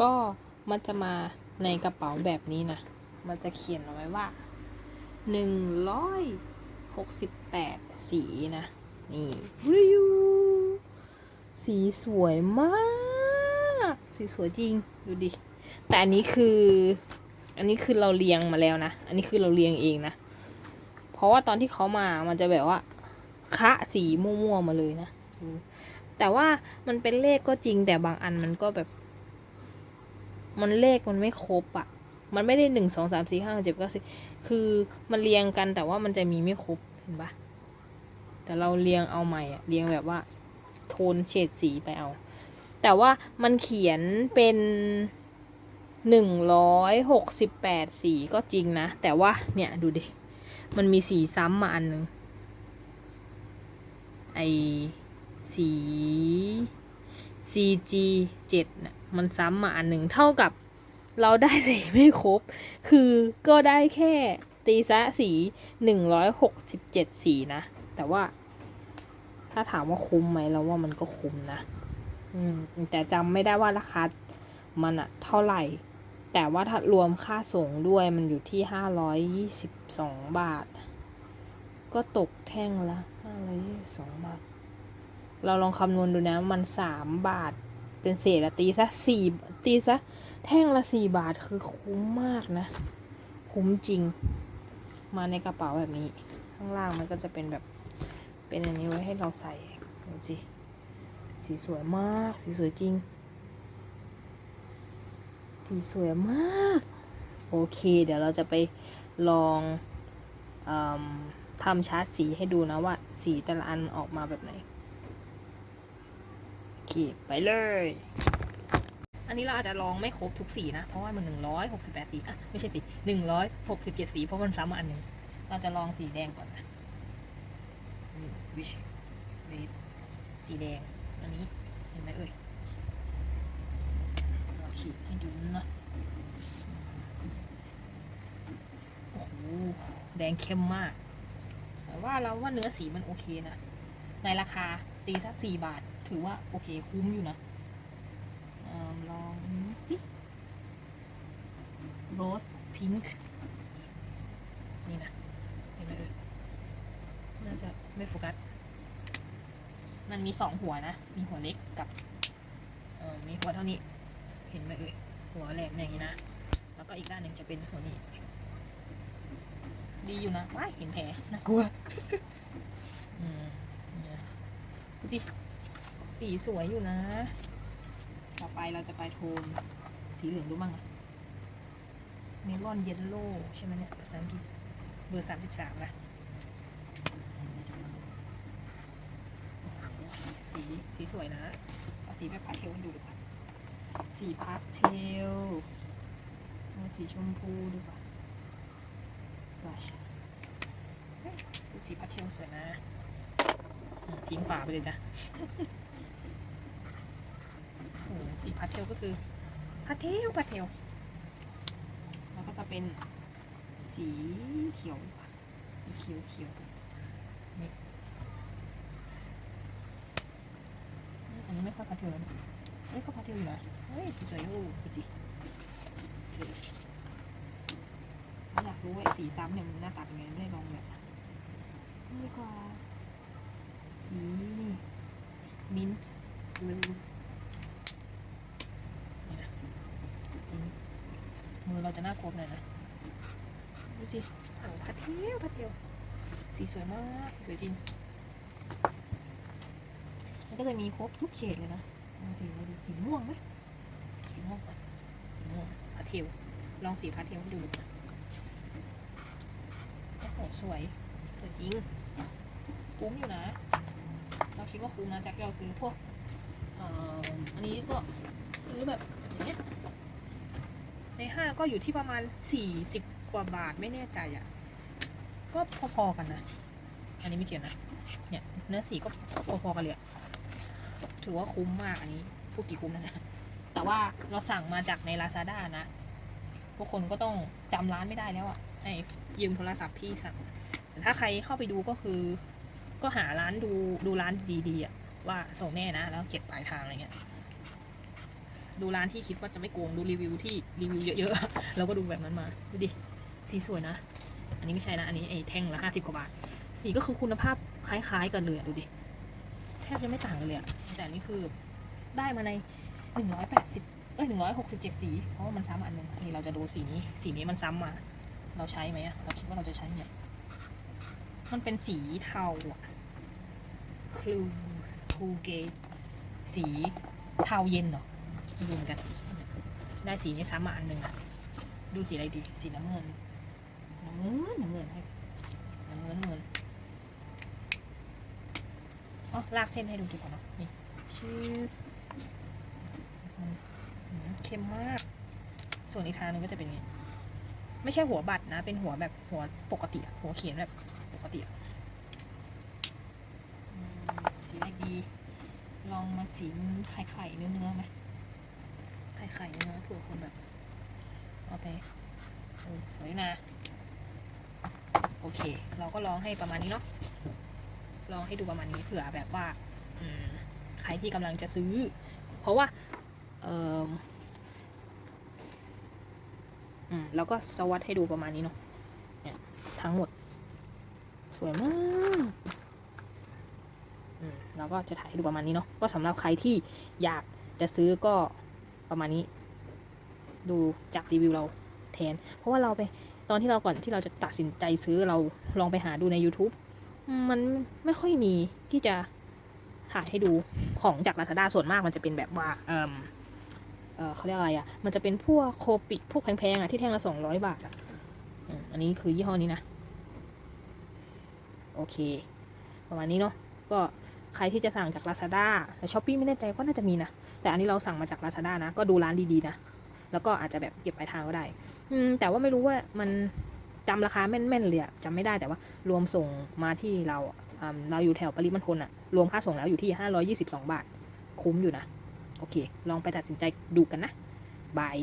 ก็มันจะมาในกระเป๋าแบบนี้นะ มันจะเขียนเอาไว้ว่าหนึ่งร้อยหกสิบแปดสีนะ นี่ริวสีสวยมาก สีสวยจริง ดูดิ แต่อันนี้คือ อันนี้คือเราเรียงมาแล้วนะ อันนี้คือเราเรียงเองนะ เพราะว่าตอนที่เขามา มันจะแบบว่า คะสีมั่วๆมาเลยนะอืมแต่ว่ามันเป็นเลขก็จริงแต่บางอันมันก็แบบ มันเลขมันไม่ครบอะ่ะ มันไม่ได้หนึ่งสองสามสี่ห้าหกเจ็ดเก้าสิบคือมันเรียงกันแต่ว่ามันจะมีไม่ครบเห็นปะแต่เราเรียงเอาใหม่อะเรียงแบบว่า โทนเฉดสีไปเอา แต่ว่ามันเขียนเป็นหนึ่งร้อยหกสิบแปดสีก็จริงนะ แต่ว่าเนี่ยดูดิ มันมีสีซ้ำมาอันหนึ่งไอสี CG 7น่ะมันซ้ำมาอันหนึ่งเท่ากับเราได้สีไม่ครบ คือก็ได้แค่ตีซะสีหนึ่งร้อยหกสิบเจ็ดสีนะ แต่ว่า ถ้าถามว่าคุ้มไหมเราว่ามันก็คุ้มนะ อืม แต่จำไม่ได้ว่าราคา มันอะเท่าไหร่ แต่ว่าถ้ารวมค่าส่งด้วยมันอยู่ที่ห้าร้อยยี่สิบสองบาท ก็ตกแท่งละห้าร้อยยี่สิบสองบาท เราลองคำนวณดูนะ มันสามบาท เป็นเศษตีซะสี่ตีซะ แท่งละสี่บาทคือคุ้มมากนะ คุ้มจริง มาในกระเป๋าแบบนี้ ข้างล่างมันก็จะเป็นแบบ เป็นอันนี้ไว้ให้เราใส่ดูสิสีสวยมาก สีสวยจริง สีสวยมาก โอเค เดี๋ยวเราจะไปลองอทำชาร์ตสีให้ดูนะว่า สีแต่ละอันออกมาแบบไหน เค ไปเลย อันนี้เราอาจจะลองไม่ครบทุกสีนะ เพราะว่ามันหนึ่งร้อยหกสิบแปดสีอะไม่ใช่สีหนึ่งร้อยหกสิบเจ็ดสีเพราะมันซ้ำมาอันหนึ่งเราจะลองสีแดงก่อนนะนี่วิชเรดสีแดง อันนี้เห็นไหมเอ่ยเราขีดให้ดูนะโอ้โหแดงเข้มมาก แต่ว่าเราว่าเนื้อสีมันโอเคนะ ในราคา ตีสักสี่บาท ถือว่าโอเคคุ้มอยู่นะออลองนี้สิโรสพิงค์นี่นะเห็นไหมเอ่ยน่าจะไม่โฟกัส มันมีสองหัวนะ มีหัวเล็กกับเออมีหัวเท่านี้ เห็นไหมเอ่ยหัวแหลมอย่างนี้นะ แล้วก็อีกด้านหนึ่งจะเป็นหัวนี้ ดีอยู่นะว้ายเห็นแผลน่ากลัว อืม ดูดิสีสวยอยู่นะ ต่อไปเราจะไปโทนสีเหลืองดูบ้างอะเมลอนเยลโล่ใช่ไหมเนี่ยภาษาอังกฤษเบอร์สามสิบสามนะสีสีสวยนะ เอาสีแบบพาสเทลดูดีกว่าสีพาสเทลเอาสีชมพูดีกว่าดูสีพาสเทลสวยนะ ทิ้งฝาไปเลยจ้ะโอ้โหสีพาสเทลก็คือพาสเทลพาสเทลแล้วก็จะเป็นสีเขียวสีเขียวเขียวนี่อันนี้ไม่ค่อยพาสเทลนะเฮ้ยก็พาสเทลอยู่นะเฮ้ยสีสวยอยู่ดูจิโอเคอยากรู้ว่าไอ้สีซ้ำเนี่ยมันหน้าตาเป็นไงไม่ได้ลองแบบนี่ก็สี มิ้นท์บลูนี่นะสีมือเราจะน่ากลัวหน่อยนะดูสิโอ้พัดเทียวพัดเทียว สีสวยมาก สวยจริง มันก็จะมีครบทุกเฉดเลยนะเอาสีอะไรดีสีม่วงไหมสีม่วงก่อนสีม่วงพัดเทียวลองสีพัดเทียวให้ดูดีกว่าโอ้โหสวย สวยจริงคุ้มอยู่นะเรา คิดว่าคุ้มนะจากที่เราซื้อพวกเอ่ออันนี้ก็ซื้อแบบอย่างเงี้ยในห้าก็อยู่ที่ประมาณสี่สิบกว่าบาทไม่แน่ใจอะ่ะ ก็พอๆกันนะ อันนี้ไม่เกี่ยวนะ เนี่ยเนื้อสีก็พอๆกันเลยอะถือว่าคุ้มมากอันนี้พูดกี่คุ้มนะแต่ว่าเราสั่งมาจากใน Lazada นะพวกคนก็ต้องจำร้านไม่ได้แล้วอะ่ะให้ยืมโทรศัพท์พี่สั่ง ถ้าใครเข้าไปดูก็คือ ก็หาร้านดูดูร้านดีๆอะว่าส่งแน่นะ แล้วเก็บปลายทางอะไรเงี้ย ดูร้านที่คิดว่าจะไม่โกงดูรีวิวที่รีวิวเยอะๆเราก็ดูแบบนั้นมาดูดิสีสวยนะ อันนี้ไม่ใช่นะ อันนี้ไอ้แท่งละห้าสิบกว่าบาท สีก็คือคุณภาพคล้าย ๆ กันเลยอดูดิ แทบจะไม่ต่างกันเลยแต่นนี้คือได้มาในหนึ่งร้อยแปดสิบเอ้ยหนึ่งร้อยหกสิบเจ็ดสี เพราะว่ามันซ้ำอันหนึ่งนี่เราจะดูสีนี้ สีนี้มันซ้ำมา เราใช้ไหมอะเราคิดว่าเราจะใช้ไหมมันเป็นสีเทาอะ คลูคูเกสีเทาเย็นเหรอไม่รู้เหมือนกัน ได้สีนี้ซ้ำมาอันหนึ่งอะดูสีอะไรดี สีน้ำเงิน น้ำเงิน น้ำเงินให้น้ำเงินน้ำเงินอ๋อลากเส้นให้ดูดีกว่าเนะนี่ชื่ออืมเข้มมาก ส่วนอีกทางนึงก็จะเป็นอย่างนี้ไม่ใช่หัวบัตรนะ เป็นหัวแบบหัวปกติหัวเขียนแบบปกติอะอืม สีอะไรดี ลองมาสีไข่ไข่เนื้อเนื้อไหมไข่ไข่เนื้อเผื่อคนแบบ เอาไปเออสวยนะ โอเค เราก็ลองให้ประมาณนี้เนาะลองให้ดูประมาณนี้เผื่อแบบว่าใครที่กำลังจะซื้อ เพราะว่าเออแล้วก็สวัสดให้ดูประมาณนี้เนาะเนี่ยทั้งหมด สวยมาก เราก็จะถ่ายให้ดูประมาณนี้เนาะก็สำหรับใครที่อยากจะซื้อก็ประมาณนี้ ดูจากรีวิวเราแทน เพราะว่าเราไปตอนที่เราก่อนที่เราจะตัดสินใจซื้อเราลองไปหาดูใน YouTube มันไม่ค่อยมีที่จะถ่ายให้ดูของจาก Lazada ส่วนมากมันจะเป็นแบบว่าเออเอเขาเรียกอะไรอะ่ะ มันจะเป็นพวกโคปิกพวกแพงๆอะ่ะที่แท่งละสองร้อยบาทอะ่ะอันนี้คือยี่ห้อนี้นะ โอเค ประมาณนี้เนาะก็ ใครที่จะสั่งจาก Lazada แต่ s h อ p e e ไม่แน่ใจก็น่าจะมีนะ แต่อันนี้เราสั่งมาจาก Lazada นะ ก็ดูร้านดีๆนะ แล้วก็อาจจะแบบเก็บปลายทางก็ได้ อืม แต่ว่าไม่รู้ว่ามันจำราคาแม่นๆเลยอะจำไม่ได้แต่ว่ารวมส่งมาที่เราอะอืมเราอยู่แถวปริมณฑลอะรวมค่าส่งแล้วอยู่ที่ห้าร้อยี่สิบสองบาท คุ้มอยู่นะ โอเค ลองไปตัดสินใจดูกันนะบาย